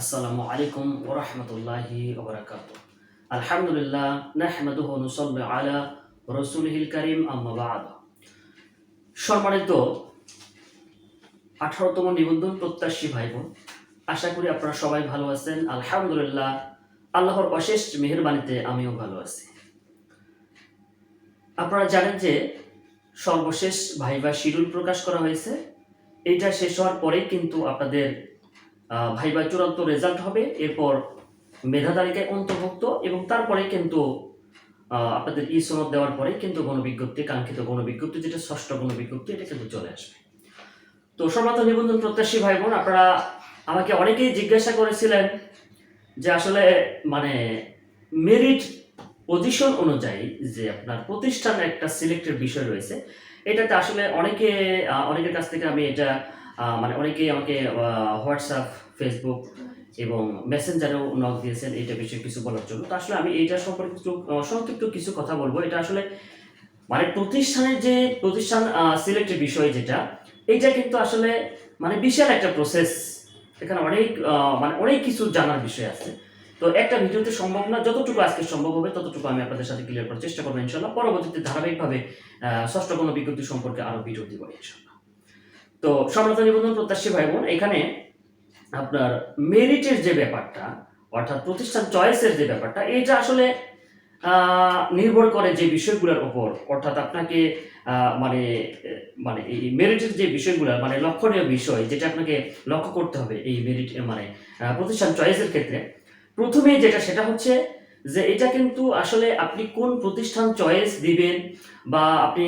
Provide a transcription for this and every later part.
আসসালামু আলাইকুম ওয়া রাহমাতুল্লাহি ওয়া বারাকাতুহু। আলহামদুলিল্লাহ, নাহমাদুহু ওয়া নুসাল্লি আলা রাসূলিহিল কারীম, আম্মা বা'দ। সম্মানিত আঠারোতম নিবন্ধন প্রত্যাশী ভাই বোন আশা করি আপনারা সবাই ভালো আছেন। আলহামদুলিল্লাহ, আল্লাহর অশেষ মেহেরবানিতে আমিও ভালো আছি। আপনারা জানেন যে সর্বশেষ ভাইবা শিডিউল প্রকাশ করা হয়েছে। এটা শেষ হওয়ার পরেই কিন্তু আপনাদের ভাইবা চূড়ান্ত রেজাল্ট হবে। এরপর মেধা তালিকায় অন্তর্ভুক্ত এবং তারপরে কিন্তু আপনাদের ই সনদ দেওয়ার পরে কিন্তু গণবিজ্ঞপ্তি, কাঙ্ক্ষিত গণবিজ্ঞপ্তি, যেটা ষষ্ঠ গণবিজ্ঞপ্তি, এটা কিন্তু চলে আসবে। তো সমাজ নিবন্ধন প্রত্যাশী ভাই বোন আপনারা আমাকে অনেকেই জিজ্ঞাসা করেছিলেন যে আসলে মানে মেরিট পজিশন অনুযায়ী যে আপনার প্রতিষ্ঠানের একটা সিলেক্টের বিষয় রয়েছে, এটাতে আসলে অনেকে অনেকের কাছ থেকে আমি এটা মানে অনেকেই আমাকে হোয়াটসঅ্যাপ ফেসবুক এবং মেসেঞ্জারেও নক দিয়েছেন এইটা বিষয়ে কিছু বলার জন্য। তো আসলে আমি এইটা সম্পর্কে একটু সংক্ষিপ্ত কিছু কথা বলব। এটা আসলে মানে প্রতিষ্ঠানের যে প্রতিষ্ঠান সিলেক্টের বিষয় যেটা, এইটা কিন্তু আসলে মানে বিশাল একটা প্রসেস এখানে অনেক মানে অনেক কিছু জানার বিষয় আছে। তো একটা ভিডিওতে সম্ভব না, যতটুকু আজকে সম্ভব হবে, ততটুকু আমি আপনাদের সাথে ক্লিয়ার করার চেষ্টা করব ইনশাল্লাহ পরবর্তীতে ধারাবাহিকভাবে ষষ্ঠ কোনো বিজ্ঞপ্তি সম্পর্কে আরও ভিডিও দিব ইনশাল্লাহ তো সম্রাত নিবন্ধন প্রত্যাশী ভাই বোন, এখানে আপনার মেরিটের যে ব্যাপারটা, অর্থাৎ প্রতিষ্ঠান চয়েসের যে ব্যাপারটা এটা আসলে নির্ভর করে যে বিষয়গুলোর ওপর। অর্থাৎ আপনাকে মানে মানে এই মেরিটের যে বিষয়গুলো মানে লক্ষণীয় বিষয় যেটা আপনাকে লক্ষ্য করতে হবে এই মেরিট মানে প্রতিষ্ঠান চয়েসের ক্ষেত্রে। প্রথমে যেটা, সেটা হচ্ছে যে এটা কিন্তু আসলে আপনি কোন প্রতিষ্ঠান চয়েস দিবেন বা আপনি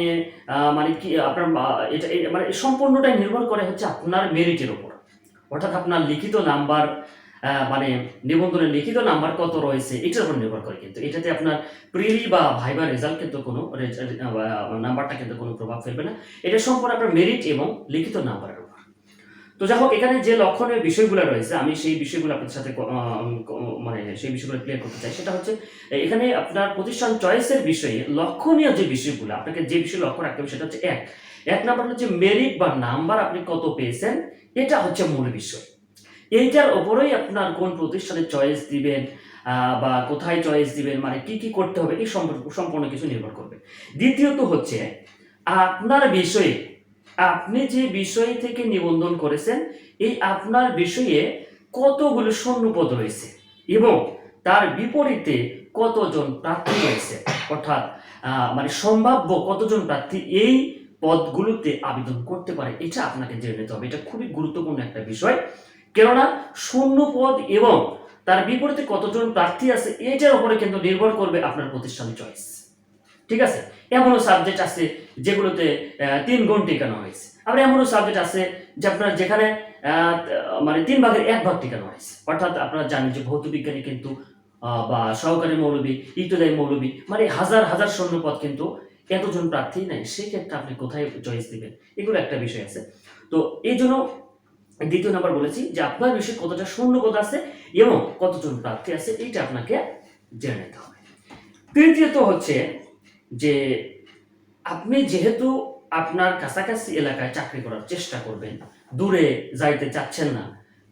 মানে কি, আপনার এটা মানে সম্পূর্ণটাই নির্ভর করে হচ্ছে আপনার মেরিটের উপর অর্থাৎ আপনার লিখিত নাম্বার মানে নিবন্ধনের লিখিত নাম্বার কত রয়েছে, এটার উপর নির্ভর করে কিন্তু। এটাতে আপনার প্রিলি বা ভাইবার রেজাল্ট কিন্তু কোনো নাম্বারটা কিন্তু কোনো প্রভাব ফেলবে না। এটা সম্পূর্ণ আপনার মেরিট এবং লিখিত নাম্বারের উপর। তো যাই হোক, এখানে যে লক্ষণীয় বিষয়গুলো রয়েছে, আমি সেই বিষয়গুলো আপনাদের সাথে মানে সেই বিষয়গুলো ক্লিয়ার করতে চাই। সেটা হচ্ছে এখানে আপনার প্রতিষ্ঠান চয়েসের বিষয়ে লক্ষণীয় যে বিষয়গুলো, আপনাকে যে বিষয়ে লক্ষ্য রাখতে হবে সেটা হচ্ছে এক এক নাম্বার হচ্ছে মেরিট বা নাম্বার আপনি কত পেয়েছেন, এটা হচ্ছে মূল বিষয়। এইটার ওপরেই আপনার কোন প্রতিষ্ঠানে চয়েস দিবেন বা কোথায় চয়েস দিবেন মানে কি কি করতে হবে, এই সম্পূর্ণ কিছু নির্ভর করবে। দ্বিতীয়ত হচ্ছে, আপনার বিষয়ে, আপনি যে বিষয় থেকে নিবন্ধন করেছেন, এই আপনার বিষয়ে কতগুলো শূন্যপদ রয়েছে এবং তার বিপরীতে কতজন প্রার্থী রয়েছে? অর্থাৎ মানে সম্ভাব্য কতজন প্রার্থী এই পদগুলোতে আবেদন করতে পারে, এটা আপনাকে জেনে নিতে হবে। এটা খুবই গুরুত্বপূর্ণ একটা বিষয়। কেননা শূন্য পদ এবং তার বিপরীতে কতজন প্রার্থী আছে, এটার উপরে কিন্তু নির্ভর করবে আপনার প্রতিষ্ঠানের চয়েস ঠিক আছে? এমনও সাবজেক্ট আছে যেগুলোতে তিন গুণ টিকানো হয়েছে। আবার এমনও সাবজেক্ট আছে যে আপনার যেখানে মানে তিন ভাগের এক ভাগ টিকানো হয়েছে। অর্থাৎ আপনারা জানেন যে ভৌত বিজ্ঞানী কিন্তু বা সহকারী মৌলবী ইত্যাদি মৌলবী মানে হাজার হাজার শূন্যপদ কিন্তু এতজন প্রার্থী নাই, সেক্ষেত্রে আপনি কোথায় চয়েস দিবেন? এগুলো একটা বিষয় আছে। তো এই জন্য দ্বিতীয় নাম্বার বলেছি যে আপনার বিষয়ে কতটা শূন্যপদ আছে এবং কতজন প্রার্থী আছে, এইটা আপনাকে জেনে নিতে হবে। তৃতীয়ত হচ্ছে যে আপনি যেহেতু আপনার কাছাকাছি এলাকায় চাকরি করার চেষ্টা করবেন, দূরে যাইতে চাচ্ছেন না,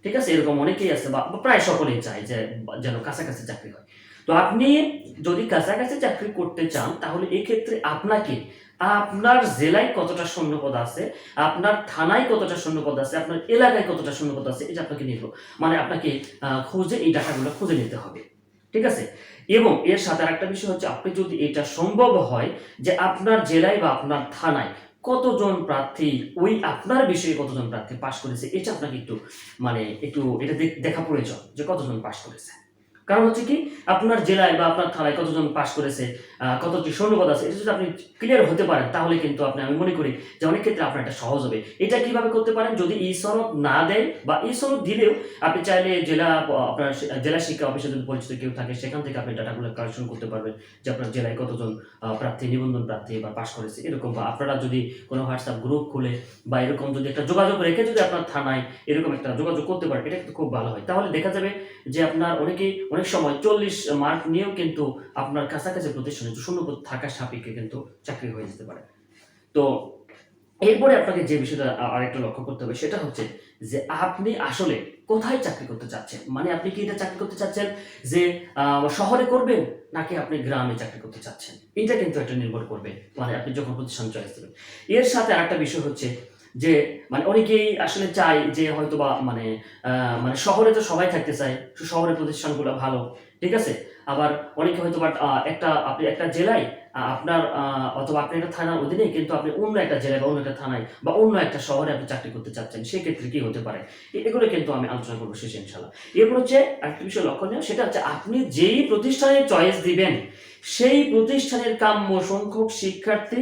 ঠিক আছে? এরকম অনেকেই আছে বা প্রায় সকলেই চায় যে যেন কাছাকাছি চাকরি হয়। তো আপনি যদি কাছাকাছি চাকরি করতে চান, তাহলে এক্ষেত্রে আপনাকে আপনার জেলায় কতটা শূন্যপদ আছে, আপনার থানায় কতটা শূন্যপদ আছে, আপনার এলাকায় কতটা শূন্যপদ আছে, এটা আপনাকে নির্ভর। মানে আপনাকে খুঁজে এই ডাটাগুলো খুঁজে নিতে হবে। ঠিক আছে? এবং এর সাথে আরেকটা বিষয় হচ্ছে, আপনি যদি এটা সম্ভব হয় যে আপনার জেলায় বা আপনার থানায় কতজন প্রার্থী, ওই আপনার বিষয়ে কতজন প্রার্থী পাশ করেছে, এটা আপনাকে একটু মানে একটু এটা দেখ- প্রয়োজন যে কতজন পাশ করেছে। কারণ হচ্ছে কি আপনার জেলায় বা আপনার থানায় কতজন পাশ করেছে আহ, কতটি শূন্যপদ আছে এটা যদি আপনি ক্লিয়ার হতে পারেন তাহলে কিন্তু আপনি আমি মনে করি যে অনেক ক্ষেত্রে আপনার এটা সহজ হবে। এটা কীভাবে করতে পারেন? যদি ই সনদ না দেয় বা ই সনদ দিলেও আপনি চাইলে জেলা আপনার জেলা শিক্ষা অফিসে যদি পরিচিত কেউ থাকে সেখান থেকে আপনি ডাটাগুলো কালেকশন করতে পারবেন যে আপনার জেলায় কতজন প্রার্থী নিবন্ধন প্রার্থী বা পাশ করেছে এরকম বা আপনারা যদি কোনো হোয়াটসঅ্যাপ গ্রুপ খুলে বা এরকম যদি একটা যোগাযোগ রেখে যদি আপনার থানায় এরকম একটা যোগাযোগ করতে পারেন এটা কিন্তু খুব ভালো হয়। তাহলে দেখা যাবে যে আপনার অনেকেই অনেক সময় চল্লিশ মার্ক নিয়েও কিন্তু আপনার কাছাকাছি প্রতিষ্ঠানে শূন্যপদ থাকার সাপেক্ষে কিন্তু চাকরি হয়ে যেতে পারে। তো এরপরে আপনাকে যে বিষয়টা আরেকটা লক্ষ্য করতে হবে সেটা হচ্ছে যে আপনি আসলে কোথায় চাকরি করতে চাচ্ছেন? মানে আপনি কি এটা চাকরি করতে চাচ্ছেন যে শহরে করবেন নাকি আপনি গ্রামে চাকরি করতে চাচ্ছেন? এটা কিন্তু একটা নির্ভর করবে। মানে আপনি যখন প্রতিষ্ঠান চয়েস দেবেন এর সাথে আরেকটা বিষয় হচ্ছে যে মানে অনেকেই আসলে চায় যে হয়তো বা মানে মানে শহরে তো সবাই থাকতে চায় শহরের প্রতিষ্ঠানগুলো ভালো, ঠিক আছে? আবার অনেকে হয়তো বা একটা, আপনি একটা জেলায় আপনার অথবা আপনি একটা থানার অধীনে কিন্তু আপনি অন্য একটা জেলায় বা অন্য একটা থানায় বা অন্য একটা শহরে আপনি চাকরি করতে চাচ্ছেন, সেক্ষেত্রে কি হতে পারে? এগুলো কিন্তু আমি আলোচনা করব শেষে ইনশাল্লাহ এরপর হচ্ছে আরেকটা বিষয় লক্ষণীয়, সেটা হচ্ছে আপনি যেই প্রতিষ্ঠানে চয়েস দিবেন, সেই প্রতিষ্ঠানের কাম্য সংখ্যক শিক্ষার্থী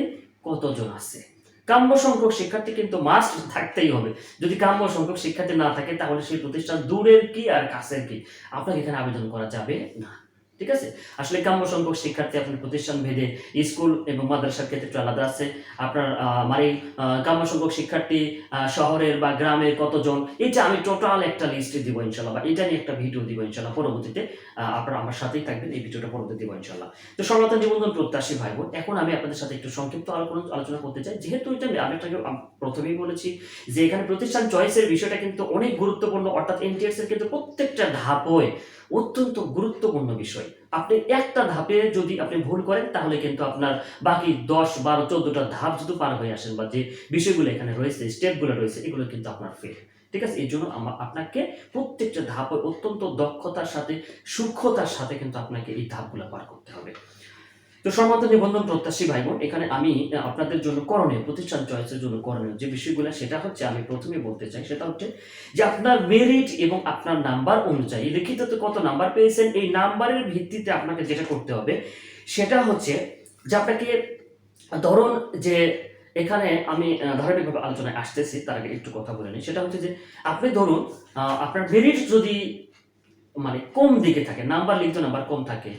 কতজন আছে? কাম্য সংখ্যক শিক্ষার্থী কিন্তু মাস্ট থাকতেই হবে। যদি কাম্য সংখ্যক শিক্ষার্থী না থাকে, তাহলে সেই প্রতিষ্ঠান দূরের কি আর কাছের কি? আপনাকে এখানে আবেদন করা যাবে না। ঠিক আছে? আসলে কাম্য সংখ্যক শিক্ষার্থী আপনার প্রতিষ্ঠান ভেদে স্কুল এবং মাদ্রাসার ক্ষেত্রে একটু আলাদা আছে। আপনার মানে কাম্য সংখ্যক শিক্ষার্থী শহরের বা গ্রামের কতজন, এটা আমি টোটাল একটা লিস্ট দিব ইনশাল্লাহ বা এটা নিয়ে একটা ভিডিও দিব ইনশাল্লাহ পরবর্তীতে আপনারা আমার সাথেই থাকবেন, এই ভিডিওটা পরবর্তী দিব ইনশাল্লাহ তো সনাতন নিবন্ধন প্রত্যাশী ভাই বোন এখন আমি আপনাদের সাথে একটু সংক্ষিপ্ত আলোচনা করতে চাই। যেহেতু এটা আমি আম- প্রথমেই বলেছি যে এখানে প্রতিষ্ঠান চয়েসের বিষয়টা কিন্তু অনেক গুরুত্বপূর্ণ, অর্থাৎ এনটিএস এর কিন্তু প্রত্যেকটা ধাপই অত্যন্ত গুরুত্বপূর্ণ বিষয়। আপনি একটা ধাপে যদি আপনি ভুল করেন, তাহলে কিন্তু আপনার বাকি দশ, বারো, চোদ্দটা ধাপ যদি পার হয়ে আসেন বা যে বিষয়গুলো এখানে রয়েছে স্টেপগুলো রয়েছে, এগুলো কিন্তু আপনার ফেল ঠিক আছে? এই জন্য আপনাকে প্রত্যেকটা ধাপে অত্যন্ত দক্ষতার সাথে, সূক্ষ্মতার সাথে কিন্তু আপনাকে এই ধাপগুলো পার করতে হবে। তো সর্বত নিবন্ধন প্রত্যাশী ভাই বোন এখানে আমি আপনাদের জন্য করণীয়, প্রতিষ্ঠান চয়েসের জন্য করণীয় যে বিষয়গুলো, সেটা হচ্ছে আমি প্রথমে বলতে চাই, সেটা হচ্ছে যে আপনার মেরিট এবং আপনার নাম্বার অনুযায়ী লিখিততে কত নাম্বার পেয়েছেন, এই নাম্বারের ভিত্তিতে আপনাকে যেটা করতে হবে, সেটা হচ্ছে যে আপনাকে ধরুন যে এখানে আমি ধারাবাহিকভাবে আলোচনায় আসতেছি, তার আগে একটু কথা বলে নিই, সেটা হচ্ছে যে আপনি ধরুন আপনার মেরিট যদি মানে কম দিকে থাকে নাম্বার লিখিত নাম্বার কম থাকে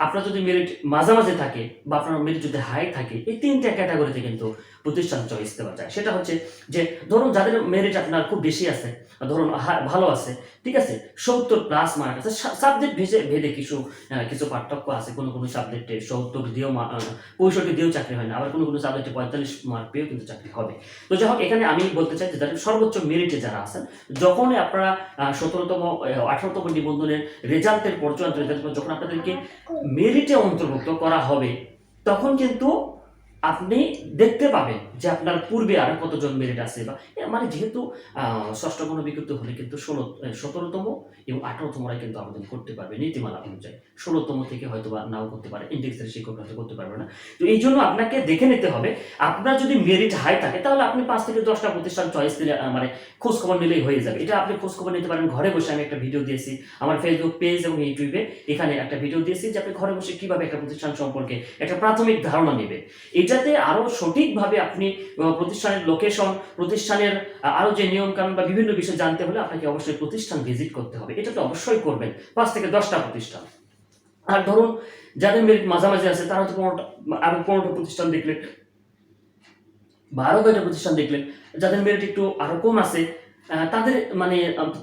আপনার যদি মেরিট মাঝামাঝি থাকে বা আপনার মেরিট যদি হাই থাকে, এই তিনটা ক্যাটাগরিতে কিন্তু প্রতিষ্ঠান চয়েস দেওয়া যায়। সেটা হচ্ছে যে, ধরুন যাদের মেরিট আপনার খুব বেশি আছে ধরুন ভালো আছে, ঠিক আছে? সত্তর প্লাস মার্ক আছে। সাবজেক্ট ভেজে, ভেদে কিছু কিছু পার্থক্য আছে। কোনো কোনো সাবজেক্টে সত্তর দিয়েও পঁয়ষট্টি দিয়েও চাকরি হয় না। আবার কোনো কোনো সাবজেক্টে পঁয়তাল্লিশ মার্ক পেয়েও কিন্তু চাকরি হবে। তো যাই হোক, এখানে আমি বলতে চাই যে, যাদের সর্বোচ্চ মেরিটে যারা আছেন, যখনই আপনারা সতেরোতম আঠারোতম নিবন্ধনের রেজাল্টের পর্যন্ত যখন আপনাদেরকে মেরিটে অন্তর্ভুক্ত করা হবে, তখন কিন্তু আপনি দেখতে পাবেন যে আপনার পূর্বে আর কতজন মেরিট আছে বা মানে যেহেতু ষষ্ঠ গণ বিজ্ঞপ্তি হলে কিন্তু ষোলো সতেরোতম এবং আঠারোতমরা কিন্তু আবেদন করতে পারবে, নীতিমালা অনুযায়ী। ষোলোতম থেকে হয়তো বা নাও করতে পারে ইন্ডেক্সের শিক্ষক হয়তো করতে পারবে না। তো এই জন্য আপনাকে দেখে নিতে হবে, আপনার যদি মেরিট হাই থাকে, তাহলে আপনি পাঁচ থেকে দশটা প্রতিষ্ঠান চয়েস দিলে মানে খোঁজ খবর নিলেই হয়ে যাবে। এটা আপনি খোঁজ খবর নিতে পারেন, ঘরে বসে আমি একটা ভিডিও দিয়েছি, আমার ফেসবুক পেজ এবং ইউটিউবে এখানে একটা ভিডিও দিয়েছি যে আপনি ঘরে বসে কীভাবে একটা প্রতিষ্ঠান সম্পর্কে একটা প্রাথমিক ধারণা নেবে এটাতে আরও সঠিকভাবে আপনি প্রতিষ্ঠানের লোকেশন প্রতিষ্ঠানের আরও যে নিয়ম কানুন বা বিভিন্ন বিষয় জানতে হলে আপনাকে অবশ্যই প্রতিষ্ঠান ভিজিট করতে হবে। এটা তো অবশ্যই করবেন। পাঁচ থেকে দশটা প্রতিষ্ঠান। আর ধরুন, যাদের মেরিট মাঝামাঝি আছে, তারা তো আরও পনেরোটা প্রতিষ্ঠান দেখলেন, বা আরও কয়টা প্রতিষ্ঠান দেখলেন, যাদের মেরিট একটু আরও কম আছে তাদের মানে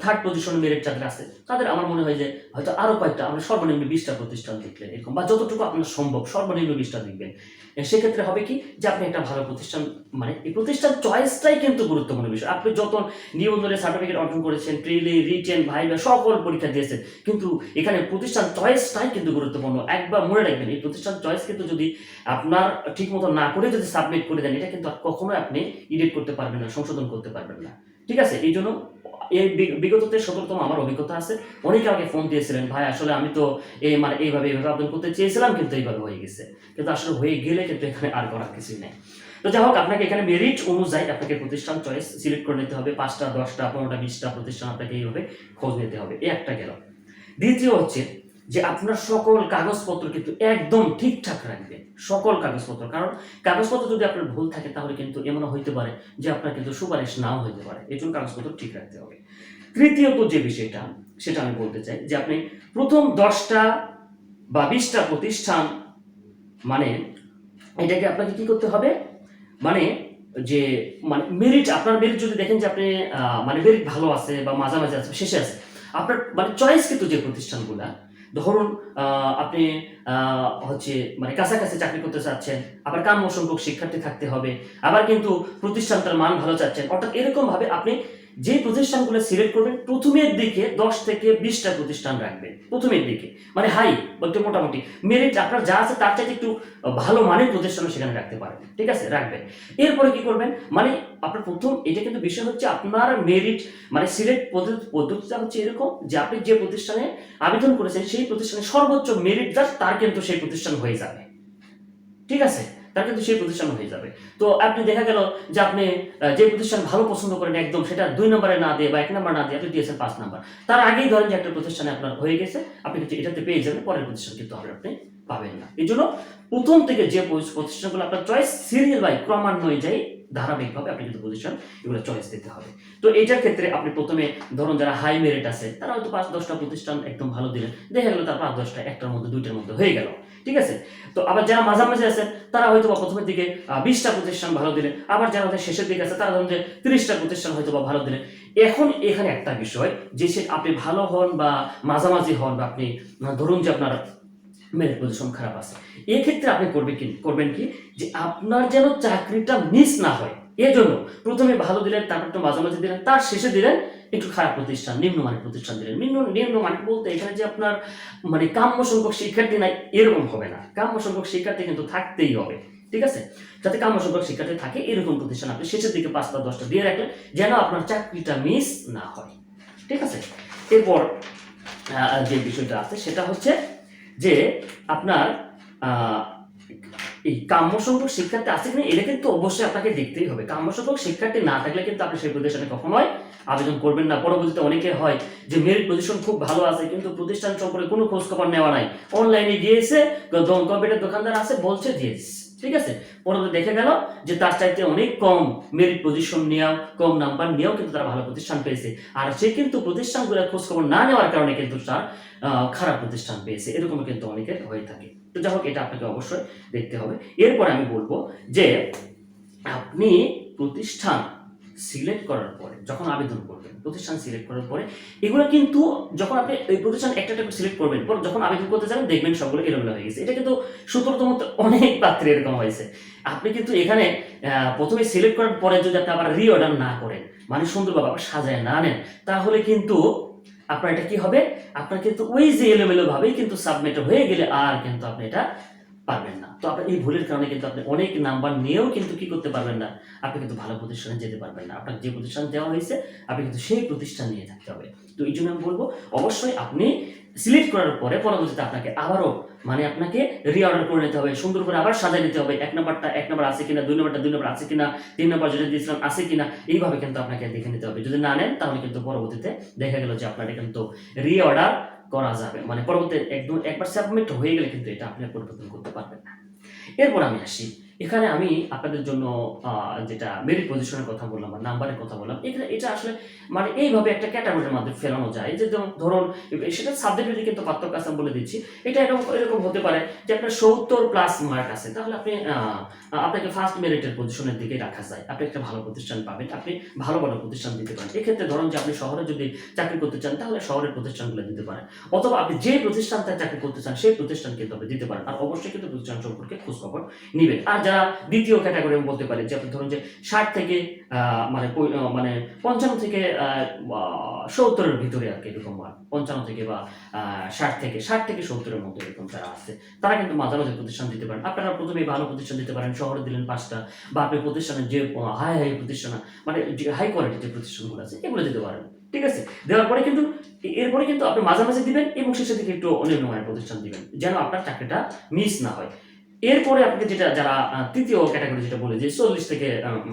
থার্ড পজিশন মেরিট যাদের আছে, তাদের আমার মনে হয় যে হয়তো আরও কয়েকটা, আমরা সর্বনিম্ন বিশটা প্রতিষ্ঠান দেখলেন এরকম, বা যতটুকু আপনার সম্ভব সর্বনিম্ন বিশটা দেখবেন। সেক্ষেত্রে হবে কি যে আপনি একটা ভালো প্রতিষ্ঠান মানে এই প্রতিষ্ঠান চয়েসটাই কিন্তু গুরুত্বপূর্ণ বিষয়। আপনি যত নিবন্ধনের সার্টিফিকেট অর্জন করেছেন প্রিলি রিটেন ভাইবা সকল পরীক্ষা দিয়েছেন, কিন্তু এখানে প্রতিষ্ঠান চয়েসটাই কিন্তু গুরুত্বপূর্ণ। একবার মনে রাখবেন, এই প্রতিষ্ঠান চয়েস কিন্তু যদি আপনার ঠিক মতো না করে যদি সাবমিট করে দেন, এটা কিন্তু কখনোই আপনি এডিট করতে পারবেন না, সংশোধন করতে পারবেন না। ঠিক আছে? এই জন্য এই বিগততে সতর্কতম আমার অভিজ্ঞতা আছে। অনেকে আমাকে ফোন দিয়েছিলেন, ভাই, আসলে আমি তো এই মানে এইভাবে এইভাবে আবেদন করতে চেয়েছিলাম, কিন্তু এইভাবে হয়ে গেছে। কিন্তু আসলে হয়ে গেলে কিন্তু এখানে আর করার কিছুই নেই। তো যাই হোক, আপনাকে এখানে মেরিট অনুযায়ী আপনাকে প্রতিষ্ঠান চয়েস সিলেক্ট করে নিতে হবে। পাঁচটা, দশটা, পনেরোটা, বিশটা প্রতিষ্ঠান আপনাকে এইভাবে খোঁজ নিতে হবে। এই একটা গেল। দ্বিতীয় হচ্ছে যে আপনার সকল কাগজপত্র কিন্তু একদম ঠিকঠাক রাখবেন সকল কাগজপত্র। কারণ কাগজপত্র যদি আপনার ভুল থাকে, তাহলে কিন্তু এমন হইতে পারে যে আপনার কিন্তু সুপারিশ নাও হইতে পারে। এই জন্য কাগজপত্র ঠিক রাখতে হবে। তৃতীয়ত যে বিষয়টা, সেটা আমি বলতে চাই যে আপনি প্রথম দশটা বা বিশটা প্রতিষ্ঠান মানে এটাকে আপনাকে কি করতে হবে? মানে যে মানে মেরিট আপনার মেরিট যদি দেখেন যে আপনি মানে মেরিট ভালো আছে বা মাঝামাঝি আছে, শেষে আছে, আপনার মানে চয়েস কিন্তু যে প্রতিষ্ঠানগুলা ধরুন আপনি হচ্ছে মানে কাছাকাছি চাকরি করতে চাচ্ছেন, আবার কাম্য সংখ্যক শিক্ষার্থী থাকতে হবে, আবার কিন্তু প্রতিষ্ঠানটার মান ভালো চাচ্ছেন, অর্থাৎ এরকম ভাবে আপনি যে প্রতিষ্ঠানগুলো সিলেক্ট করবেন, প্রথমের দিকে দশ থেকে বিশটা প্রতিষ্ঠান রাখবেন। প্রথমের দিকে। মানে হাই, বলতে মোটামুটি। মেরিট আপনার যা আছে তার চাইতে একটু ভালো মানের প্রতিষ্ঠানও সেখানে রাখতে পারবেন ঠিক আছে? রাখবেন। এরপরে কি করবেন? মানে আপনার প্রথম, এটা কিন্তু বিষয় হচ্ছে আপনার মেরিট মানে সিলেক্ট পদ্ধতি পদ্ধতিটা হচ্ছে এরকম যে আপনি যে প্রতিষ্ঠানে আবেদন করেছেন, সেই প্রতিষ্ঠানে সর্বোচ্চ মেরিট যার তার কিন্তু সেই প্রতিষ্ঠান হয়ে যাবে। ঠিক আছে? তার কিন্তু সেই প্রতিষ্ঠান হয়ে যাবে। তো আপনি দেখা গেল যে আপনি যে প্রতিষ্ঠান ভালো পছন্দ করেন একদম সেটা দুই নম্বরে না দিয়ে বা এক নম্বর না দিয়ে আপনি দিয়েছেন পাঁচ নাম্বার। তার আগেই ধরেন যে একটা প্রতিষ্ঠানে আপনার হয়ে গেছে, আপনি কিন্তু এটাতে পেয়ে যাবেন, পরের প্রতিষ্ঠান কিন্তু হবে আপনি পাবেন না। এই জন্য প্রথম থেকে যে প্রতি- প্রতিষ্ঠানগুলো আপনার চয়েস সিরিয়াল বাই ক্রমান্বয়ে ধারাবাহিকভাবে আপনি কিন্তু প্রতিষ্ঠান এগুলো চয়েস দিতে হবে। তো এটার ক্ষেত্রে আপনি প্রথমে ধরুন যারা হাই মেরিট আছে, তারা হয়তো পাঁচ দশটা প্রতিষ্ঠান একদম ভালো দিলেন। দেখা গেলো তার পাঁচ দশটা, একটার মধ্যে, দুইটার মধ্যে হয়ে গেল। ঠিক আছে? তো আবার যারা মাঝামাঝি আছেন তারা হয়তো বা প্রথমের দিকে বিশটা প্রতিষ্ঠান ভালো দিলেন। আবার যারা হয়তো শেষের দিকে আছে, তারা ধরুন যে তিরিশটা প্রতিষ্ঠান হয়তো বা ভালো দিলেন। এখন এখানে একটা বিষয়, যে সে আপনি ভালো হন বা মাঝামাঝি হন বা আপনি, ধরুন যে আপনার মেরিট পজিশন খারাপ আছে। এক্ষেত্রে আপনি করবেন কি করবেন কি যে আপনার যেন চাকরিটা মিস না হয়। এজন্য প্রথমে ভালো দিলেন, তারপর একটু মাঝামাঝি দিলেন, তার শেষে দিলেন একটু খারাপ প্রতিষ্ঠান নিম্নমানের প্রতিষ্ঠান দিলেন। নিম্ন নিম্নমানের বলতে এখানে যে আপনার মানে কাম্য সংখ্যক শিক্ষার্থী নাই, এরকম হবে না। কাম্য সংখ্যক শিক্ষার্থী কিন্তু থাকতেই হবে, ঠিক আছে? যাতে কাম্য সংখ্যক শিক্ষার্থী থাকে, এরকম প্রতিষ্ঠান আপনি শেষের দিকে পাঁচটা, দশটা দিয়ে রাখলেন, যেন আপনার চাকরিটা মিস না হয়, ঠিক আছে? এরপর যে বিষয়টা আছে, সেটা হচ্ছে যে আপনার এই কাম্য সংখ্যক শিক্ষার্থী আছে কিনা, এটা কিন্তু অবশ্যই আপনাকে দেখতেই হবে। কাম্য সংখ্যক শিক্ষার্থী না থাকলে কিন্তু আপনি সেই প্রতিষ্ঠানে কখনোই আবেদন করবেন না। পরবর্তীতে অনেকে হয় যে মেরিট পজিশন খুব ভালো আছে, কিন্তু প্রতিষ্ঠান সম্পর্কে কোনো খোঁজ খবর নেওয়া নাই। অনলাইনে গিয়েছে কম্পিউটার দোকানদার আছে, বলছে দিয়েছে ঠিক আছে? পরে দেখে গেল যে তার চাইতে অনেক কম মেরিট পজিশন নেওয়া কম নাম্বার নিয়েও কিন্তু তারা ভালো প্রতিষ্ঠান পেয়েছে। আর সে কিন্তু প্রতিষ্ঠানগুলো খোঁজ খবর না নেওয়ার কারণে কিন্তু তার খারাপ প্রতিষ্ঠান পেয়েছে। এরকম কিন্তু অনেকের হয়ে থাকে। তো যাই হোক, এটা আপনাকে অবশ্যই দেখতে হবে। এরপরে আমি বলব যে, আপনি প্রতিষ্ঠান সিলেক্ট করার পরে, যখন আবেদন করবেন, প্রতিষ্ঠান সিলেক্ট করার পরে, এগুলো কিন্তু যখন আপনি এই প্রতিষ্ঠান একটা একটা সিলেক্ট করবেন, পর যখন আবেদন করতে যাবেন, দেখবেন সবগুলো এলোমেলো হয়ে গেছে। এটা কিন্তু সূত্রতম অনেক পাত্রে এরকম হয়েছে। আপনি কিন্তু এখানে প্রথমে সিলেক্ট করার পরে যদি আপনি আবার রিঅর্ডার না করেন মানে সুন্দরভাবে আবার সাজায় না নেন তাহলে কিন্তু আপনার এটা কি হবে? আপনার কিন্তু ওই যে এলোমেলো ভাবেই কিন্তু সাবমিট হয়ে গেলে আর কিন্তু আপনি এটা পারবেন না। তো আপনার এই ভুলের কারণে কিন্তু আপনি অনেক নাম্বার নিয়েও কিন্তু কি করতে পারবেন না? আপনি কিন্তু ভালো প্রতিষ্ঠানে যেতে পারবেন না। আপনার যে প্রতিষ্ঠান দেওয়া হয়েছে, আপনি কিন্তু সেই প্রতিষ্ঠান নিয়ে থাকতে হবে। তো এই জন্য আমি বলব, অবশ্যই আপনি সিলেক্ট করার পরে পরবর্তীতে আপনাকে আবারও মানে আপনাকে রিঅর্ডার করে নিতে হবে, সুন্দর করে আবার সাজায় নিতে হবে। এক নম্বরটা এক নম্বর আছে কিনা, দুই নম্বরটা দুই নম্বর আছে কিনা, তিন নম্বর যেটা দিয়েছিলাম আছে কিনা, এইভাবে কিন্তু আপনাকে দেখে নিতে হবে। যদি না নেন, তাহলে কিন্তু পরবর্তীতে দেখা গেল যে আপনার কিন্তু রিঅর্ডার করা যাবে। মানে পরবর্তী একদম একবার সাবমিট হয়ে গেলে কিন্তু এটা আপনি পরিবর্তন করতে পারবেন না। এরপর আমি আসি। এখানে আমি আপনাদের জন্য যেটা মেরিট পজিশনের কথা বললাম বা নাম্বারের কথা বললাম, এখানে এটা আসলে মানে এইভাবে একটা ক্যাটাগরির মধ্যে ফেলানো যায়। যে ধরুন, সেটা সাবজেক্টের কিন্তু পার্থক্য আছে বলে দিচ্ছি। এটা এরকম এরকম হতে পারে যে আপনার সত্তর প্লাস মার্ক আছে। তাহলে আপনি আপনাকে ফার্স্ট মেরিটের পজিশনের দিকে রাখা যায়। আপনি একটা ভালো প্রতিষ্ঠান পাবেন, আপনি ভালো ভালো প্রতিষ্ঠান দিতে পারেন। এক্ষেত্রে ধরুন যে আপনি শহরে যদি চাকরি করতে চান, তাহলে শহরের প্রতিষ্ঠানগুলো দিতে পারেন। অথবা আপনি যে প্রতিষ্ঠানটায় চাকরি করতে চান, সেই প্রতিষ্ঠান কিন্তু আপনি দিতে পারেন। আর অবশ্যই কিন্তু প্রতিষ্ঠান সম্পর্কে খোঁজখবর নিবেন। আর যারা দ্বিতীয় ক্যাটাগরি আমি বলতে পারি যে আপনি ধরুন যে ষাট থেকে মানে মানে পঞ্চান্ন থেকে সত্তরের ভিতরে আর কি এরকম পঞ্চান্ন থেকে বা ষাট থেকে ষাট থেকে সত্তরের মধ্যে এরকম যারা আছে, তারা কিন্তু মাঝামাঝি প্রতিষ্ঠান দিতে পারেন। আপনারা প্রথমে ভালো প্রতিষ্ঠান দিতে পারেন, শহরে দিলেন পাঁচটা, বা আপনি প্রতিষ্ঠানের যে হাই হাই প্রতিষ্ঠান মানে যে হাই কোয়ালিটির যে প্রতিষ্ঠানগুলো আছে, এগুলো দিতে পারেন, ঠিক আছে? দেওয়ার পরে কিন্তু, এরপরে কিন্তু আপনি মাঝামাঝি দিবেন এবং শেষের দিকে একটু অন্যান্য মানের প্রতিষ্ঠান দিবেন, যেন আপনার চাকরিটা মিস না হয়। এরপরে আপনাকে যেটা, যারা তৃতীয় ক্যাটাগরি যেটা বলে যে চল্লিশ থেকে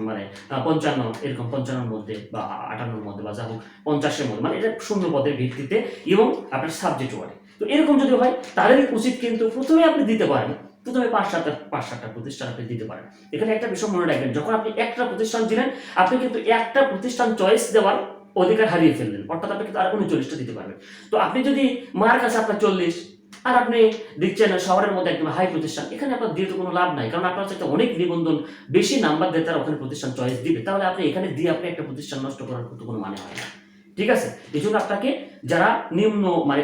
মানে পঞ্চান্ন, এরকম পঞ্চান্নর মধ্যে বা আটান্নর মধ্যে বা যা হোক, পঞ্চাশের মধ্যে মানে এটা শূন্য পদের ভিত্তিতে এবং আপনার সাবজেক্ট ওয়ার্ডে তো এরকম যদি হয়, তাহলে উচিত কিন্তু প্রথমে আপনি দিতে পারেন। প্রথমে পাঁচ সাতটা পাঁচ সাতটা প্রতিষ্ঠান আপনি দিতে পারেন। এখানে একটা বিষয় মনে রাখবেন, যখন আপনি একটা প্রতিষ্ঠান দিলেন, আপনি কিন্তু একটা প্রতিষ্ঠান চয়েস দেওয়ার অধিকার হারিয়ে ফেললেন। অর্থাৎ আপনি কিন্তু আর উনচল্লিশটা দিতে পারবেন। তো আপনি যদি, মার কাছে আপনার চল্লিশ আর আপনি দিচ্ছেন শহরের মধ্যে একদম হাই প্রতিষ্ঠান। এখানে আপনার দিয়ে তো কোনো লাভ নাই, কারণ আপনার সাথে অনেক নিবন্ধন বেশি নাম্বার দিয়ে তারা ওখানে প্রতিষ্ঠান চয়েস দিবে। তাহলে আপনি এখানে দিয়ে আপনি একটা প্রতিষ্ঠান নষ্ট করার কোনো মানে হয় না। ঠিক আছে? এই জন্য আপনাকে যারা নিম্ন মানে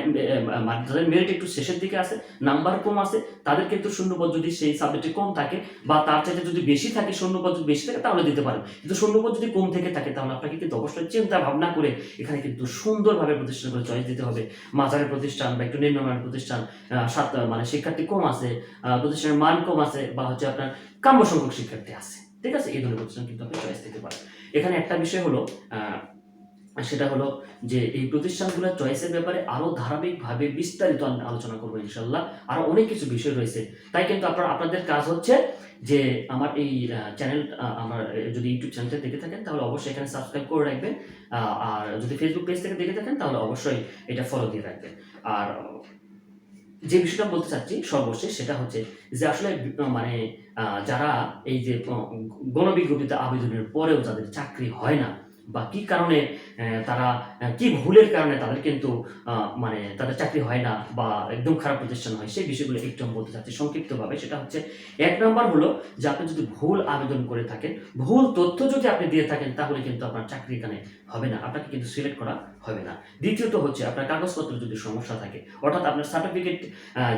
মানে যাদের মেরিট একটু শেষের দিকে আছে নাম্বার কম আছে, তাদের কিন্তু শূন্যপদ যদি সেই সাবজেক্টে কম থাকে বা তার চাইতে যদি বেশি থাকে, শূন্যপদ যদি বেশি থাকে, তাহলে দিতে পারেন। কিন্তু শূন্যপদ যদি কম থেকে থাকে, তাহলে আপনাকে কিন্তু অবশ্যই চিন্তা ভাবনা করে এখানে কিন্তু সুন্দরভাবে প্রতিষ্ঠান করে চয়েস দিতে হবে। মাঝারের প্রতিষ্ঠান বা একটু নিম্নমানের প্রতিষ্ঠান সাত মানে শিক্ষার্থী কম আছে প্রতিষ্ঠানের মান কম আছে বা হচ্ছে আপনার কাম্য সংখ্যক শিক্ষার্থী আছে। ঠিক আছে? এই ধরনের প্রতিষ্ঠান কিন্তু আপনি চয়েস দিতে পারেন। এখানে একটা বিষয় হলো সেটা হলো যে এই প্রতিষ্ঠানগুলোর চয়েসের ব্যাপারে আরও ধারাবাহিকভাবে বিস্তারিত আমি আলোচনা করব ইনশাল্লাহ আরও অনেক কিছু বিষয় রয়েছে। তাই কিন্তু আপনার আপনাদের কাজ হচ্ছে যে আমার এই চ্যানেল আমার যদি ইউটিউব চ্যানেলটা দেখে থাকেন, তাহলে অবশ্যই এখানে সাবস্ক্রাইব করে রাখবেন। আর যদি ফেসবুক পেজ থেকে দেখে থাকেন, তাহলে অবশ্যই এটা ফলো দিয়ে রাখবেন। আর যে বিষয়টা বলতে চাচ্ছি সর্বশেষ, সেটা হচ্ছে যে আসলে মানে যারা এই যে গণবিজ্ঞপ্তিতে আবেদনের পরেও যাদের চাকরি হয় না বা কি কারণে তারা কি ভুলের কারণে তাদের কিন্তু মানে তাদের চাকরি হয় না বা একদম খারাপ প্রতিষ্ঠান হয়, সেই বিষয়গুলো একটু বলতে চাচ্ছি সংক্ষিপ্তভাবে। সেটা হচ্ছে, এক নম্বর হলো যে আপনি যদি ভুল আবেদন করে থাকেন, ভুল তথ্য যদি আপনি দিয়ে থাকেন, তাহলে কিন্তু আপনার চাকরি এখানে হবে না, আপনাকে কিন্তু সিলেক্ট করা হবে না। দ্বিতীয়ত হচ্ছে, আপনার কাগজপত্র যদি সমস্যা থাকে, অর্থাৎ আপনার সার্টিফিকেট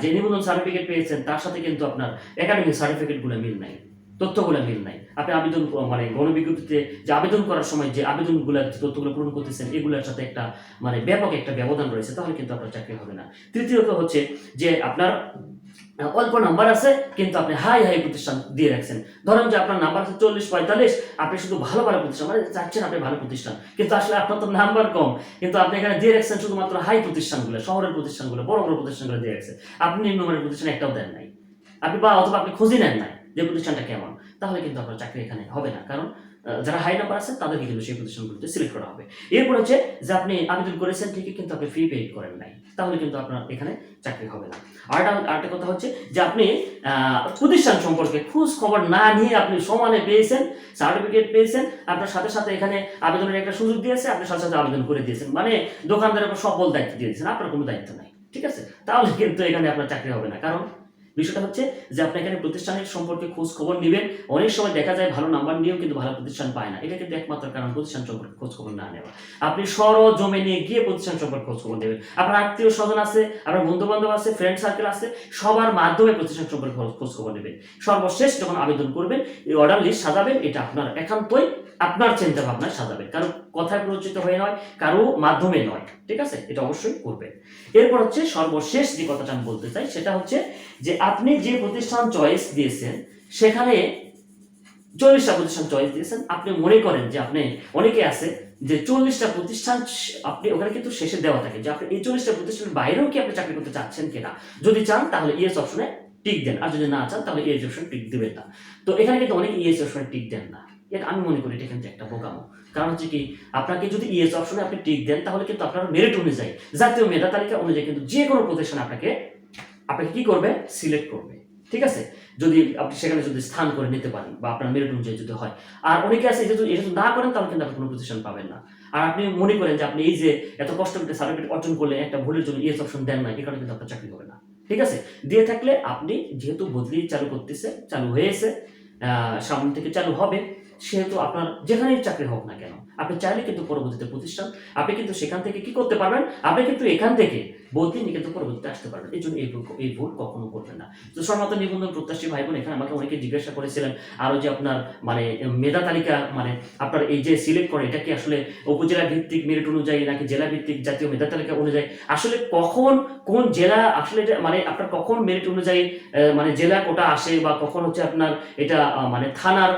যে নিবন্ধন সার্টিফিকেট পেয়েছেন, তার সাথে কিন্তু আপনার একাডেমিক সার্টিফিকেটগুলো মিল নাই। তথ্যগুলো মিল নাই। আপনি আবেদন মানে গণবিজ্ঞপ্তিতে যে আবেদন করার সময় যে আবেদনগুলো তথ্যগুলো পূরণ করতেছেন, এগুলোর সাথে একটা মানে ব্যাপক একটা ব্যবধান রয়েছে, তাহলে কিন্তু আপনার চাকরি হবে না। তৃতীয়ত হচ্ছে যে আপনার অল্প নাম্বার আছে, কিন্তু আপনি হাই হাই প্রতিষ্ঠান দিয়ে রাখছেন। ধরেন যে আপনার নাম্বার আছে চল্লিশ, পঁয়তাল্লিশ, আপনি শুধু ভালো ভালো প্রতিষ্ঠান মানে চাচ্ছেন আপনি ভালো প্রতিষ্ঠান, কিন্তু আসলে আপনার তো নাম্বার কম, কিন্তু আপনি এখানে দিয়ে রাখছেন শুধুমাত্র হাই প্রতিষ্ঠানগুলো, শহরের প্রতিষ্ঠানগুলো, বড় বড় প্রতিষ্ঠানগুলো দিয়ে রাখছেন। আপনি নিম্নমানের প্রতিষ্ঠান একটাও দেন নাই। আপনি বা, অথবা আপনি খুঁজে নেন নাই। যে প্রতিষ্ঠানটা কেমন? তাহলে কিন্তু আপনার চাকরি এখানে হবে না। কারণ যারা হাই নাম্বার আছে তাদেরকে কিন্তু সেই প্রতিষ্ঠানগুলোতে সিলেক্ট করা হবে। এরপর হচ্ছে যে আপনি আবেদন করেছেন ঠিকই, কিন্তু আপনি ফি পে করেন নাই। তাহলে কিন্তু আপনার এখানে চাকরি হবে না। আরেকটা আরেকটা কথা হচ্ছে যে আপনি প্রতিষ্ঠান সম্পর্কে খোঁজ খবর না নিয়ে আপনি সমানে পেয়েছেন সার্টিফিকেট পেয়েছেন, আপনার সাথে সাথে এখানে আবেদনের একটা সুযোগ দিয়েছে, আপনি সাথে সাথে আবেদন করে দিয়েছেন। মানে দোকানদারের উপর সকল দায়িত্ব দিয়েছেন, আপনার কোনো দায়িত্ব নাই। ঠিক আছে? তাহলে কিন্তু এখানে আপনার চাকরি হবে না। কারণ বিষয়টা হচ্ছে যে আপনি এখানে প্রতিষ্ঠানের সম্পর্কে খোঁজ খবর নেবেন। অনেক সময় দেখা যায় ভালো নাম্বার নিয়েও কিন্তু ভালো প্রতিষ্ঠান পায় না। এটা কিন্তু একমাত্র কারণ প্রতিষ্ঠান সম্পর্কে খোঁজ খবর না নেওয়া। আপনি সর জমে নিয়ে গিয়ে প্রতিষ্ঠান সম্পর্কে খোঁজ খবর নেবেন। আপনার আত্মীয় স্বজন আছে, আপনার বন্ধু বান্ধব আছে ফ্রেন্ড সার্কেল আছে, সবার মাধ্যমে প্রতিষ্ঠান সম্পর্কে খোঁজ- খবর নেবেন। সর্বশেষ যখন আবেদন করবেন, এই অর্ডার লিস্ট সাজাবেন, এটা আপনার একান্তই আপনার চিন্তা ভাবনায় সাজাবেন। কারও কথায় প্ররোচিত হয়ে নয়, কারও মাধ্যমে নয়। ঠিক আছে? এটা অবশ্যই করবেন। এরপর হচ্ছে সর্বশেষ যে কথাটা আমি বলতে চাই, সেটা হচ্ছে যে আপনি যে প্রতিষ্ঠান চয়েস দিয়েছেন, সেখানে চল্লিশটা প্রতিষ্ঠান চয়েস দিয়েছেন। আপনি মনে করেন যে আপনি, অনেকে আছে যে চল্লিশটা প্রতিষ্ঠান আপনি ওখানে কিন্তু শেষে দেওয়া থাকে, যে আপনি এই চল্লিশটা প্রতিষ্ঠানের বাইরেও কি আপনি চাকরি করতে চাচ্ছেন কিনা? যদি চান, তাহলে ইয়েস অপশনে টিক দেন। আর যদি না চান, তাহলে ইয়েস অপশন টিক দিবেন না। তো এখানে কিন্তু অনেকে ইয়েস অপশনে টিক দেন না। এটা আমি মনে করি এটা কিন্তু একটা বোকামো। কারণ হচ্ছে কি, আপনাকে যদি ইয়েস অপশনে আপনি টিক দেন, তাহলে কিন্তু আপনার মেরিট অনুযায়ী, জাতীয় মেধা তালিকা অনুযায়ী কিন্তু যে কোনো প্রতিষ্ঠান আপনাকে আপনাকে কি করবে? সিলেক্ট করবে। ঠিক আছে? যদি আপনি সেখানে যদি স্থান করে নিতে পারেন বা আপনার মেরিট অনুযায়ী যদি হয়। আর অনেকে আছে এটা যদি এটা না করেন, তাহলে কিন্তু আপনি কোনো প্রতিষ্ঠান পাবেন না। আর আপনি মনে করেন যে আপনি এই যে এত কষ্ট করে সার্টিফিকেট অর্জন করলে একটা ভুলের জন্য ইয়েস অপশন দেন না এই কারণে কিন্তু আপনার চাকরি হবে না। ঠিক আছে? দিয়ে থাকলে আপনি যেহেতু বদলি চালু করতেছে, চালু হয়েছে সামনে থেকে চালু হবে, সেহেতু আপনার যেখানেই চাকরি হোক না কেন, আপনি চাইলে কিন্তু পরবর্তীতে প্রতিষ্ঠান, আপনি কিন্তু সেখান থেকে কি করতে পারবেন? আপনি কিন্তু এখান থেকে বদলি কিন্তু পরবর্তীতে আসতে পারবেন এই জন্য এই এই ভুল কখনো করবেন না। তো সর্বত নিবন্ধন প্রত্যাশী ভাই বোন এখানে আমাকে অনেকে জিজ্ঞাসা করেছিলেন আরও যে আপনার মানে মেধা তালিকা মানে আপনার এই যে সিলেক্ট করে, এটা কি আসলে উপজেলা ভিত্তিক মেরিট অনুযায়ী নাকি জেলা ভিত্তিক জাতীয় মেধা তালিকা অনুযায়ী? আসলে কখন কোন জেলা আসলে মানে আপনার কখন মেরিট অনুযায়ী মানে জেলা কোটা আসে বা কখন হচ্ছে আপনার এটা মানে থানার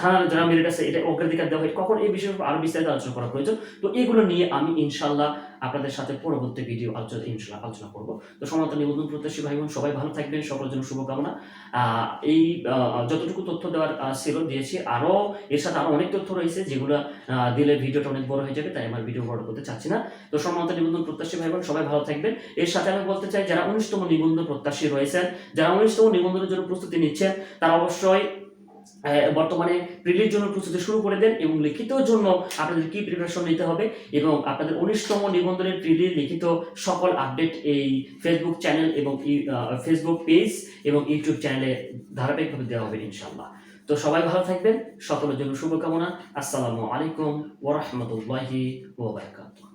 থানার যারা মেরিট আছে, এটা অগ্রাধিকার দেওয়া হয়, কখন এই বিষয়ে আরও বিস্তারিত আলোচনা করা প্রয়োজন? তো এগুলো নিয়ে আমি ইনশাল্লাহ আপনাদের সাথে পরবর্তী ভিডিও আলোচনা ইনশাল্লাহ আলোচনা করব। তো সমান্ত নিবন্ধন প্রত্যাশী ভাই বোন সবাই ভালো থাকবেন, সকলের জন্য শুভকামনা। এই যতটুকু তথ্য দেওয়ার ছিল দিয়েছি আরও এর সাথে আরও অনেক তথ্য রয়েছে যেগুলো দিলে ভিডিওটা অনেক বড় হয়ে যাবে, তাই আমার ভিডিও বড় করতে চাচ্ছি না। তো সম্মানিত নিবন্ধন প্রত্যাশী ভাই বোন সবাই ভালো থাকবেন। এর সাথে আমি বলতে চাই, যারা উনিশতম নিবন্ধন প্রত্যাশী রয়েছেন, যারা উনিশতম নিবন্ধনের জন্য প্রস্তুতি নিচ্ছেন, তারা অবশ্যই বর্তমানে প্রিলির জন্য প্রস্তুতি শুরু করে দেন এবং লিখিত জন্য আপনাদের কি প্রিপারেশন নিতে হবে এবং আপনাদের উনিশতম নিবন্ধনের প্রিলির লিখিত সকল আপডেট এই ফেসবুক চ্যানেল এবং ফেসবুক পেজ এবং ইউটিউব চ্যানেলে ধারাবাহিকভাবে দেওয়া হবে ইনশাল্লাহ তো সবাই ভালো থাকবেন, সকলের জন্য শুভকামনা। আসসালামু আলাইকুম ওরহমতুল্লাহি ওবরাকাতুহ